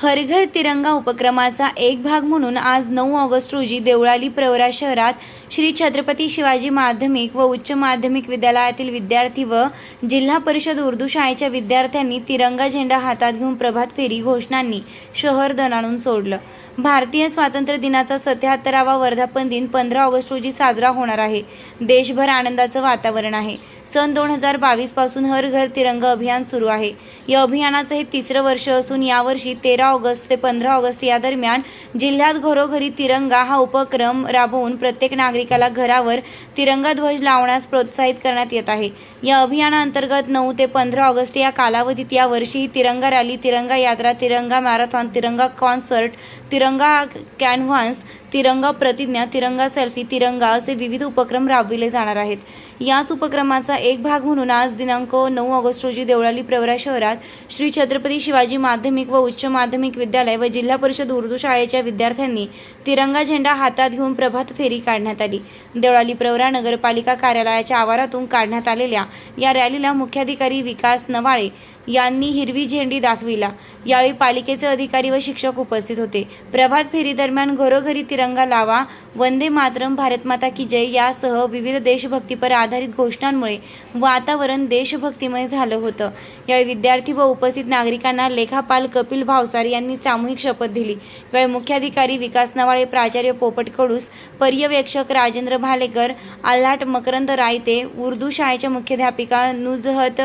हरघर तिरंगा उपक्रमाचा एक भाग म्हणून आज नऊ ऑगस्ट रोजी देवळाली प्रवरा शहरात श्री छत्रपती शिवाजी माध्यमिक व उच्च माध्यमिक विद्यालयातील विद्यार्थी व जिल्हा परिषद उर्दू शाळेच्या विद्यार्थ्यांनी तिरंगा झेंडा हातात घेऊन प्रभात फेरी घोषणांनी शहर दणाणून सोडलं. भारतीय स्वातंत्र्य दिनाचा सत्याहत्तरावा वर्धापन दिन पंधरा ऑगस्ट रोजी साजरा होणार आहे. देशभर आनंदाचं वातावरण आहे. सन दोन हजार बावीसपासून हर घर तिरंगा अभियान सुरू आहे. या अभियानाचं हे तिसरं वर्ष असून यावर्षी तेरा ऑगस्ट ते पंधरा ऑगस्ट या दरम्यान जिल्ह्यात घरोघरी तिरंगा हा उपक्रम राबवून प्रत्येक नागरिकाला घरावर तिरंगा ध्वज लावण्यास प्रोत्साहित करण्यात येत आहे. या अभियानाअंतर्गत नऊ ते पंधरा ऑगस्ट या कालावधीत यावर्षी ही तिरंगा रॅली तिरंगा यात्रा तिरंगा मॅरेथॉन तिरंगा कॉन्सर्ट तिरंगा कॅनव्हान्स तिरंगा प्रतिज्ञा तिरंगा सेल्फी तिरंगा असे विविध उपक्रम राबविले जाणार आहेत. याच उपक्रमाचा एक भाग म्हणून आज दिनांक नऊ ऑगस्ट रोजी देवळाली प्रवरा शहरात श्री छत्रपती शिवाजी माध्यमिक व उच्च माध्यमिक विद्यालय व जिल्हा परिषद उर्दू शाळेच्या विद्यार्थ्यांनी तिरंगा झेंडा हातात घेऊन प्रभात फेरी काढण्यात आली. देवळाली प्रवरा नगरपालिका कार्यालयाच्या आवारातून काढण्यात आलेल्या या रॅलीला मुख्याधिकारी विकास नवाळे यांनी हिरवी झेंडी दाखविला. यावेळी पालिकेचे अधिकारी व शिक्षक उपस्थित होते. प्रभात फेरीदरम्यान घरोघरी तिरंगा लावा वंदे मातरम भारत माता की जय यासह विविध देशभक्तीपर आधारित घोषणांमुळे वातावरण देशभक्तिमय झालं होतं. यावेळी विद्यार्थी व उपस्थित नागरिकांना लेखापाल कपिल भावसार यांनी सामूहिक शपथ दिली. यावेळी मुख्याधिकारी विकास नवाळे प्राचार्य पोपट कडूस पर्यवेक्षक राजेंद्र भालेकर आल्हाट मकरंद रायते उर्दू शाळेच्या मुख्याध्यापिका नुजहत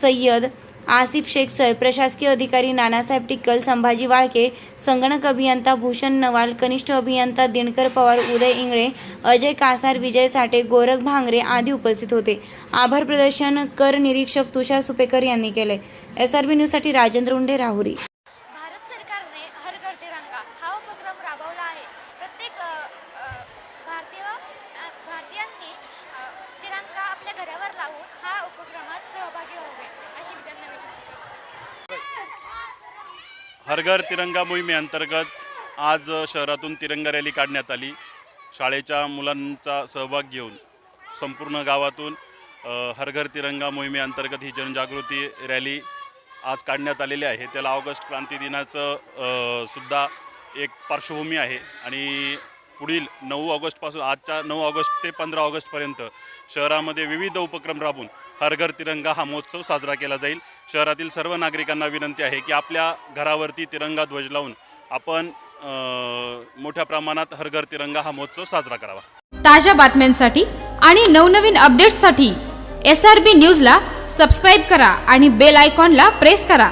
सय्यद आसिफ शेख सर प्रशासकीय अधिकारी नानासाहेब टिक्कल संभाजी वाळके संगणक अभियंता भूषण नवाल कनिष्ठ अभियंता दिनकर पवार उदय इंगळे अजय कासार विजय साठे गोरख भांगरे आदी उपस्थित होते. आभार प्रदर्शन कर निरीक्षक तुषार सुपेकर यांनी केले. एस आर बी न्यूजसाठी राजेंद्र उंडे राहुरी. भारत सरकारने हर घर तिरंगा हा उपक्रम राबवला आहे. प्रत्येक भारतीय भारतीयांनी तिरंगा आपल्या घरावर लावून हा उपक्रमात सहभागी व्हावे अशी विनंती करते हरघर तिरंगा मोहिमेअंतर्गत आज शहरातून तिरंगा रॅली काढण्यात आली. शाळेच्या मुलांचा सहभाग घेऊन संपूर्ण गावातून हरघर तिरंगा मोहिमेअंतर्गत ही जनजागृती रॅली आज काढण्यात आलेली आहे. त्याला ऑगस्ट क्रांती दिनाचं सुद्धा एक पार्श्वभूमी आहे आणि पुढील नऊ ऑगस्टपासून आजच्या नऊ ऑगस्ट ते पंधरा ऑगस्टपर्यंत शहरामध्ये विविध उपक्रम राबून हर घर तिरंगा हा महोत्सव साजरा केला जाईल. शहरातील सर्व नागरिकांना विनंती आहे की आपल्या घरावरती तिरंगा ध्वज लावून आपण मोठ्या प्रमाणात हर घर तिरंगा हा महोत्सव साजरा करावा. ताज्या बातम्यांसाठी आणि नवनवीन अपडेट्ससाठी एस आर बी न्यूजला सबस्क्राईब करा आणि बेल आयकॉनला प्रेस करा.